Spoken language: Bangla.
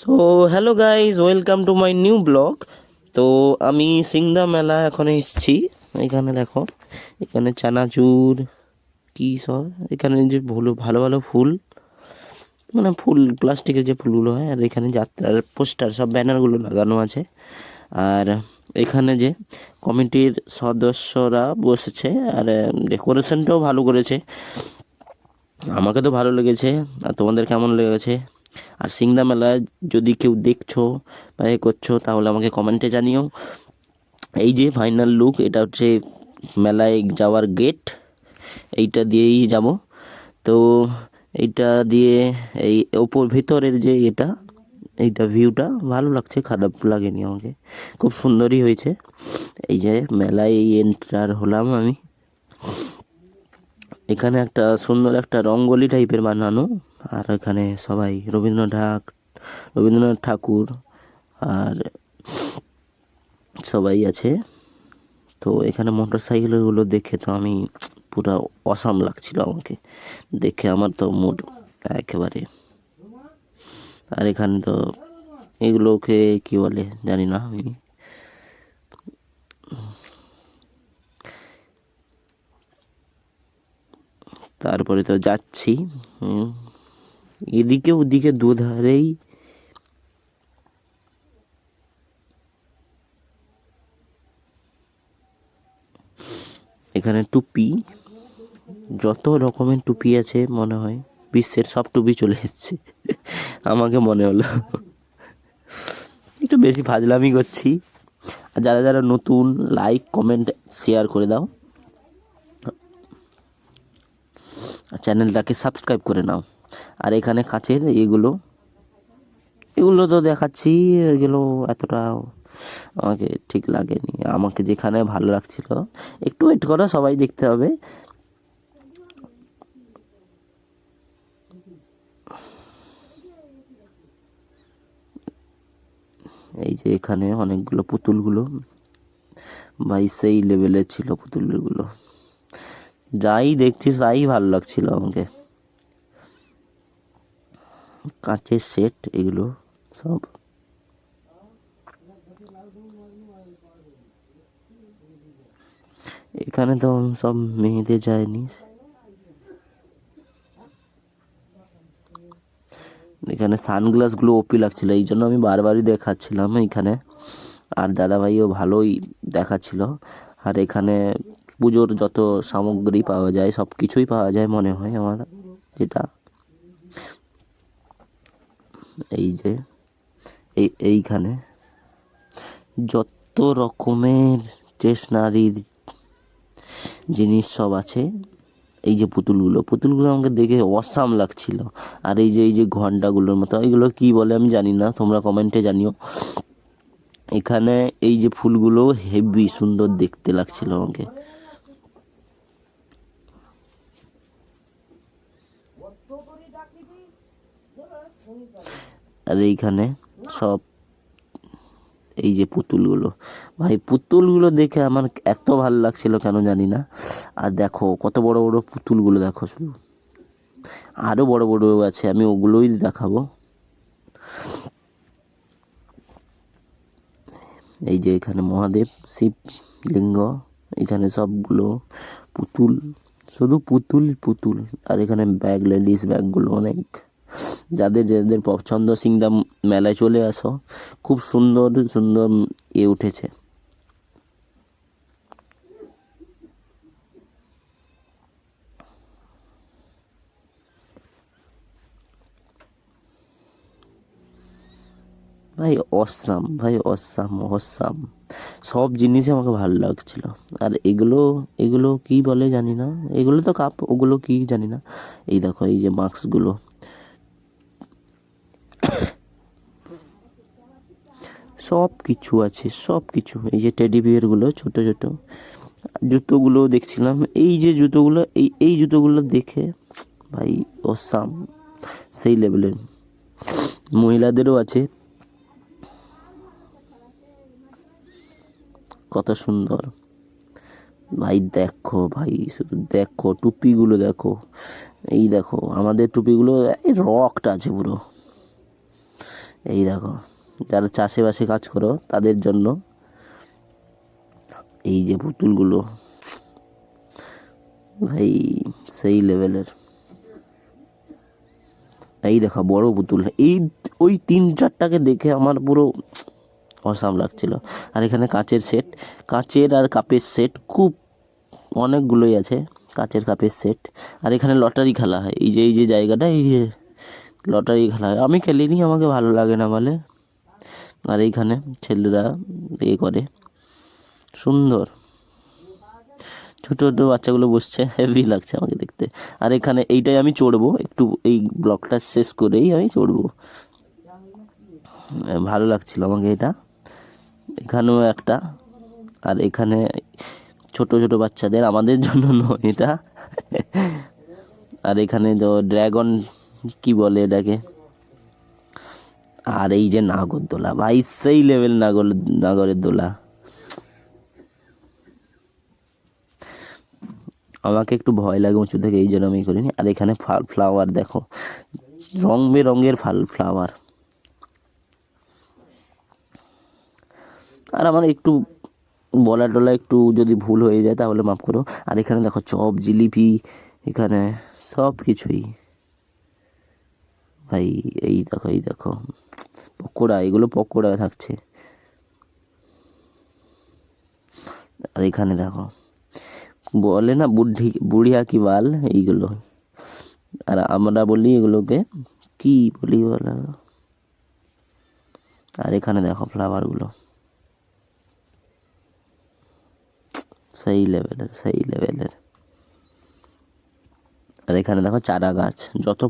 So hello guys welcome to my new blog তো আমি সিংদা মেলা এখন এসেছি। এখানে দেখো, এখানে চানাচুর, কি সব, এখানে যে ভালো ভালো ভালো ফুল মানে ফুল, প্লাস্টিকের যে ফুলগুলো হয়, আর এখানে যাত্রার পোস্টার, সব ব্যানারগুলো লাগানো আছে। আর এখানে যে কমিটির সদস্যরা বসেছে, আর ডেকোরেশনটাও ভালো করেছে। আমাকে তো ভালো লেগেছে, আর তোমাদের কেমন লেগেছে? আর সিংড়া মেলা যদি কেউ দেখছ বা এ করছ, তাহলে আমাকে কমেন্টে জানিও। এই যে ফাইনাল লুক এটা হচ্ছে মেলায় যাওয়ার গেট এইটা দিয়েই যাব। তো এইটা দিয়ে এই ওপর ভিতরের যে এটা, এইটা ভিউটা ভালো লাগছে, খারাপ লাগেনি আমাকে। খুব সুন্দরই হয়েছে। এই যে মেলায় এই এন্টার হলাম আমি। এখানে একটা সুন্দর একটা রঙ্গোলি টাইপের বানানো। আর এখানে সবাই রবীন্দ্রনাথ রবীন্দ্রনাথ ঠাকুর আর সবাই আছে। তো এখানে মোটর সাইকেলগুলো দেখে তো আমি পুরো অসাম লাগছিল আমাকে। দেখে আমার তো মুড একেবারে। আর এখানে তো এগুলোকে কি বলে জানি না আমি। তারপরে তো যাচ্ছি। এদিকে ওদিকে দুধারেই এখানে টুপি, যত রকমের টুপি আছে মনে হয়, বিশ্বের সব টুপি চলে এসছে। আমাকে মনে হলো। একটু বেশি ফাজলামি করছি। আর যারা যারা নতুন লাইক কমেন্ট শেয়ার করে দাও। চ্যানেলটাকে সাবস্ক্রাইব করে নাও। আর এখানে কাছের এগুলো এগুলো তো দেখাচ্ছি, এগুলো এতটা আমাকে ঠিক লাগেনি। আমাকে যেখানে ভালো লাগছিল, একটু ওয়েট করো, সবাই দেখতে হবে। এই যে এখানে অনেকগুলো পুতুলগুলো, ভাই সেই লেভেলের ছিল পুতুলগুলো। যাই দেখছি, তাই ভালো লাগছিল আমাকে। কাঁচের সেট এগুলো সব। এখানে তো সব মেয়েদের যায়নি। এখানে সানগ্লাসগুলো ওপি লাগছিল, এই জন্য আমি বারবারই দেখাচ্ছিলাম এখানে। আর দাদাভাইও ভালোই দেখাচ্ছিল। আর এখানে পুজোর যত সামগ্রী পাওয়া যায় সব কিছুই পাওয়া যায় মনে হয় আমার, যেটা এই যে, এই, এইখানে যত রকমের স্টেশনারির জিনিস সব আছে, এই যে পুতুলগুলো পুতুলগুলো আমাকে দেখে অসাম লাগছিল। আর এই যে এই যে ঘন্টাগুলোর মতো, এগুলো কি বলে আমি জানি না, তোমরা কমেন্টে জানিও। এখানে এই যে ফুলগুলো হেভি সুন্দর দেখতে লাগছিল আমাকে। আর এইখানে সব এই যে পুতুলগুলো। ভাই, পুতুলগুলো দেখে আমার এত ভালো লাগছিল কেন জানি না। আর দেখো, কত বড় বড় পুতুলগুলো দেখো শুধু। আরও বড় বড় আছে, আমি ওগুলোই দেখাবো। এই যে এখানে মহাদেব, শিব, লিঙ্গ, এখানে সবগুলো পুতুল। শুধু পুতুল পুতুল। আর এখানে ব্যাগ লেডিস ব্যাগগুলো অনেক। যাদের যাদের পছন্দ সিংদা মেলায় চলে আসো, খুব সুন্দর সুন্দর এ উঠেছে। ভাই, অসাম ভাই, অসাম অসাম। সব জিনিসই আমাকে ভালো লাগছিল। আর এগুলো এগুলো কি বলে জানি না। এগুলো তো কাপ, ওগুলো কি জানি না। এই দেখো, এই যে মাস্কগুলো। সব কিছু আছে, সব কিছু। এই যে টেডি বিয়ারগুলো ছোট ছোট। জুতোগুলো দেখছিলাম। এই যে জুতোগুলো, এই এই জুতোগুলো দেখে, ভাই, অসাম। সেই লেভেলের মহিলাদেরও আছে। কত সুন্দর। ভাই, দেখো, ভাই, শুধু দেখো, টুপিগুলো দেখো। এই দেখো, আমাদের টুপিগুলো, এই রকটা আছে পুরো। এই দেখো। যারা চাষেবাসে কাজ করো, তাদের জন্য এই যে পুতুলগুলো, ভাই সেই লেভেলের এই দেখা, বড় পুতুল। এই, ওই তিন চারটাকে দেখে আমার পুরো অসাম লাগছিল। আর এখানে কাচের সেট কাচের আর কাপের সেট খুব অনেকগুলোই আছে, কাচের কাপের সেট আর এখানে লটারি খেলা হয়। এই যে এই যে জায়গাটা, এই যে লটারি খেলা হয়। আমি খেলিনি, আমাকে ভালো লাগে না বলে। আর এইখানে ছেলেরা এ করে। সুন্দর। ছোটো ছোটো বাচ্চাগুলো বসছে। হেভি লাগছে আমাকে দেখতে। আর এখানে এইটাই আমি চড়বো। একটু এই ব্লগটা শেষ করেই আমি চড়বো। ভালো লাগছিল আমাকে এটা। এখানেও একটা। আর এখানে ছোট ছোট বাচ্চাদের আমাদের জন্য নয় এটা। আর এখানে তো ড্র্যাগন কি বলে এটাকে? আর এই যে নাগরদোলা ভাই, সেই লেভেল নাগর, নাগরের দোলা। আমাকে একটু ভয় লাগে উঁচু থেকে, এই জন্য আমি করিনি। আর এখানে ফাল ফ্লাওয়ার দেখো, রং বেরঙের ফাল ফ্লাওয়ার আর আমার একটু বলা টলা একটু যদি ভুল হয়ে যায়, তাহলে মাফ করো। আর এখানে দেখো চপ, জিলিপি, এখানে সব কিছুই ভাই, এই দেখো এই দেখো। পকোড়া, এগুলো পকোড়া থাকছে। আর এখানে দেখো, বলে না বুদ্ধি, বুড়িয়া কি বাল? এইগুলো। আর আমরা বলি এগুলোকে কি বলি বলো? আর এখানে দেখো ফ্লাওয়ারগুলো সেই লেভেলের সেই লেভেলের আর এখানে দেখো চারা গাছ, যত